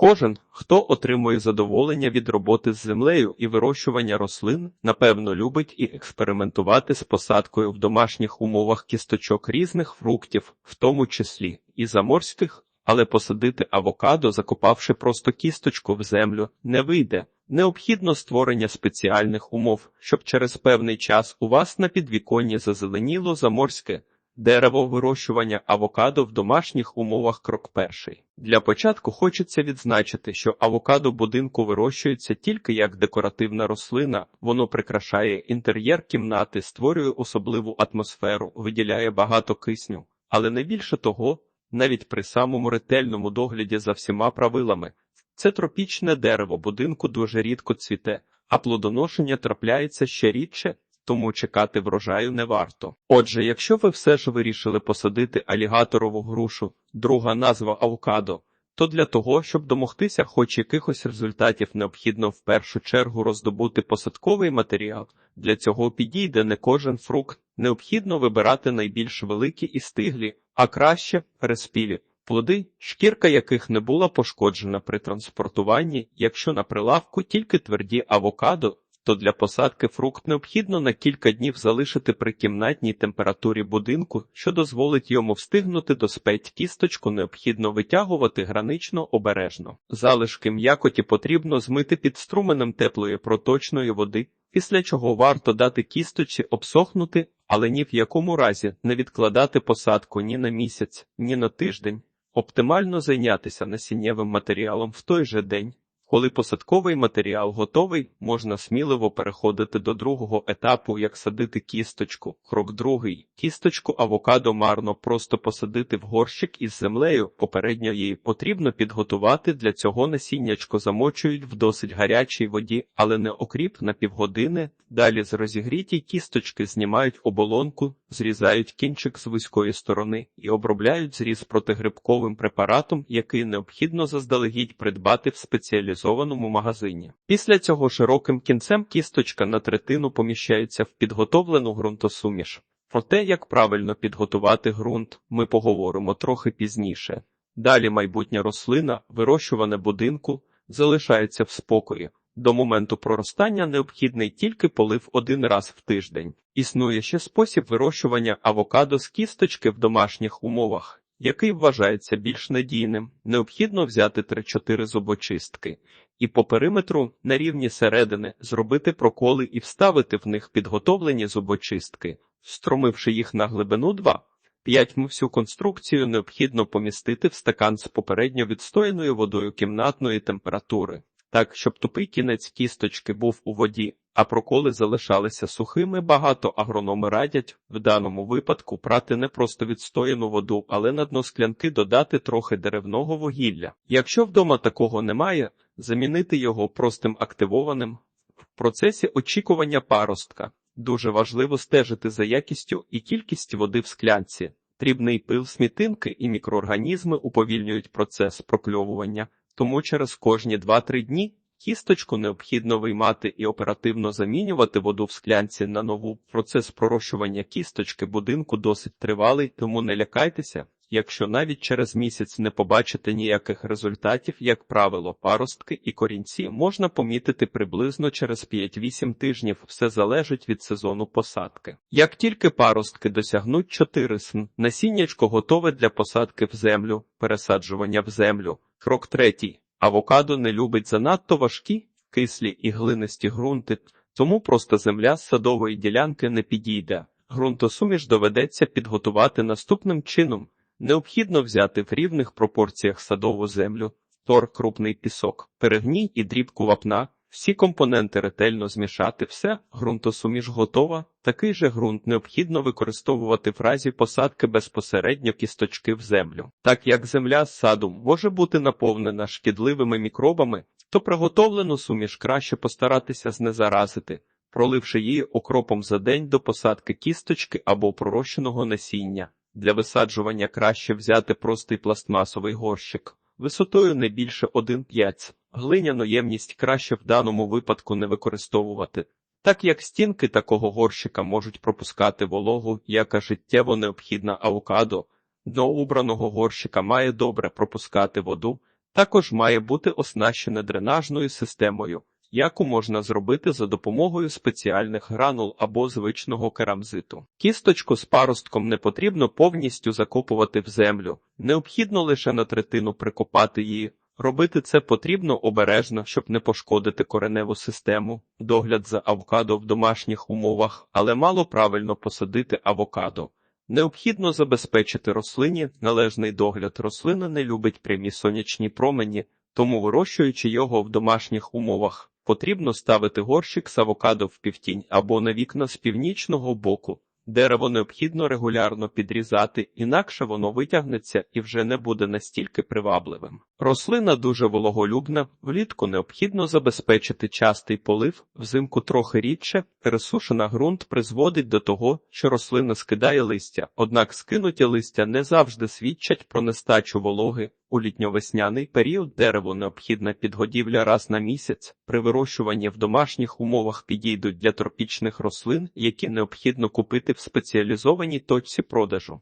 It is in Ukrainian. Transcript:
Кожен, хто отримує задоволення від роботи з землею і вирощування рослин, напевно, любить і експериментувати з посадкою в домашніх умовах кісточок різних фруктів, в тому числі і заморських, але посадити авокадо, закопавши просто кісточку в землю, не вийде. Необхідно створення спеціальних умов, щоб через певний час у вас на підвіконні зазеленіло заморське дерево вирощування авокадо в домашніх умовах крок перший. Для початку хочеться відзначити, що авокадо будинку вирощується тільки як декоративна рослина, воно прикрашає інтер'єр кімнати, створює особливу атмосферу, виділяє багато кисню, але не більше того, навіть при самому ретельному догляді за всіма правилами. Це тропічне дерево будинку дуже рідко цвіте, а плодоношення трапляється ще рідше, тому чекати врожаю не варто. Отже, якщо ви все ж вирішили посадити алігаторову грушу, друга назва авокадо, то для того, щоб домогтися хоч якихось результатів, необхідно в першу чергу роздобути посадковий матеріал. Для цього підійде не кожен фрукт, необхідно вибирати найбільш великі і стиглі, а краще переспілі. Плоди, шкірка яких не була пошкоджена при транспортуванні, якщо на прилавку тільки тверді авокадо, то для посадки фрукт необхідно на кілька днів залишити при кімнатній температурі будинку, що дозволить йому встигнути до спеть кісточку, необхідно витягувати гранично обережно. Залишки м'якоті потрібно змити під струменем теплої проточної води, після чого варто дати кісточці обсохнути, але ні в якому разі не відкладати посадку ні на місяць, ні на тиждень. Оптимально зайнятися насіннєвим матеріалом в той же день. Коли посадковий матеріал готовий, можна сміливо переходити до другого етапу, як садити кісточку. Крок другий. Кісточку авокадо марно просто посадити в горщик із землею. Попередньо її потрібно підготувати. Для цього насіннячко замочують в досить гарячій воді, але не окріп на півгодини. Далі з розігрітій кісточки знімають оболонку, зрізають кінчик з вузької сторони і обробляють зріз протигрибковим препаратом, який необхідно заздалегідь придбати в спеціалізованому магазині. Після цього широким кінцем кісточка на третину поміщається в підготовлену ґрунтосуміш. Про те, як правильно підготувати ґрунт, ми поговоримо трохи пізніше. Далі майбутня рослина, вирощуване будинку, залишається в спокої. До моменту проростання необхідний тільки полив один раз в тиждень. Існує ще спосіб вирощування авокадо з кісточки в домашніх умовах, який вважається більш надійним. Необхідно взяти 3-4 зубочистки і по периметру на рівні середини зробити проколи і вставити в них підготовлені зубочистки, встромивши їх на глибину 2. 5 всю конструкцію необхідно помістити в стакан з попередньо відстояною водою кімнатної температури так, щоб тупий кінець кісточки був у воді, а проколи залишалися сухими. Багато агрономи радять в даному випадку прати не просто відстояну воду, але на дно склянки додати трохи деревного вугілля. Якщо вдома такого немає, замінити його простим активованим. В процесі очікування паростка дуже важливо стежити за якістю і кількістю води в склянці. Дрібний пил смітинки і мікроорганізми уповільнюють процес прокльовування тому через кожні 2-3 дні кісточку необхідно виймати і оперативно замінювати воду в склянці на нову. Процес пророщування кісточки будинку досить тривалий, тому не лякайтеся. Якщо навіть через місяць не побачите ніяких результатів, як правило, паростки і корінці можна помітити приблизно через 5-8 тижнів, все залежить від сезону посадки. Як тільки паростки досягнуть 4 см, насіннячко готове для посадки в землю, пересаджування в землю. Крок третій. Авокадо не любить занадто важкі, кислі і глинисті ґрунти, тому просто земля з садової ділянки не підійде. Грунтосуміш доведеться підготувати наступним чином. Необхідно взяти в рівних пропорціях садову землю, тор, крупний пісок, перегній і дрібку вапна, всі компоненти ретельно змішати все, ґрунтосуміш готова. Такий же ґрунт необхідно використовувати в разі посадки безпосередньо кісточки в землю. Так як земля з саду може бути наповнена шкідливими мікробами, то приготовлену суміш краще постаратися знезаразити, проливши її окропом за день до посадки кісточки або пророщеного насіння. Для висаджування краще взяти простий пластмасовий горщик висотою не більше 1,5. Глиняну ємність краще в даному випадку не використовувати, так як стінки такого горщика можуть пропускати вологу, яка життєво необхідна авокадо. Дно убраного горщика має добре пропускати воду, Також має бути оснащене дренажною системою, яку можна зробити за допомогою спеціальних гранул або звичного керамзиту. Кісточку з паростком не потрібно повністю закопувати в землю, необхідно лише на третину прикопати її. Робити це потрібно обережно, щоб не пошкодити кореневу систему, догляд за авокадо в домашніх умовах, але мало правильно посадити авокадо. Необхідно забезпечити рослині належний догляд. Рослина не любить прямі сонячні промені, тому вирощуючи його в домашніх умовах, потрібно ставити горщик з авокадо в півтінь або на вікна з північного боку. Дерево необхідно регулярно підрізати, інакше воно витягнеться і вже не буде настільки привабливим. Рослина дуже вологолюбна, влітку необхідно забезпечити частий полив, взимку трохи рідше, пересушена ґрунт призводить до того, що рослина скидає листя, однак скинуті листя не завжди свідчать про нестачу вологи. У літньо-весняний період дереву необхідна підгодівля раз на місяць. При вирощуванні в домашніх умовах підійдуть для тропічних рослин, які необхідно купити в спеціалізованій точці продажу.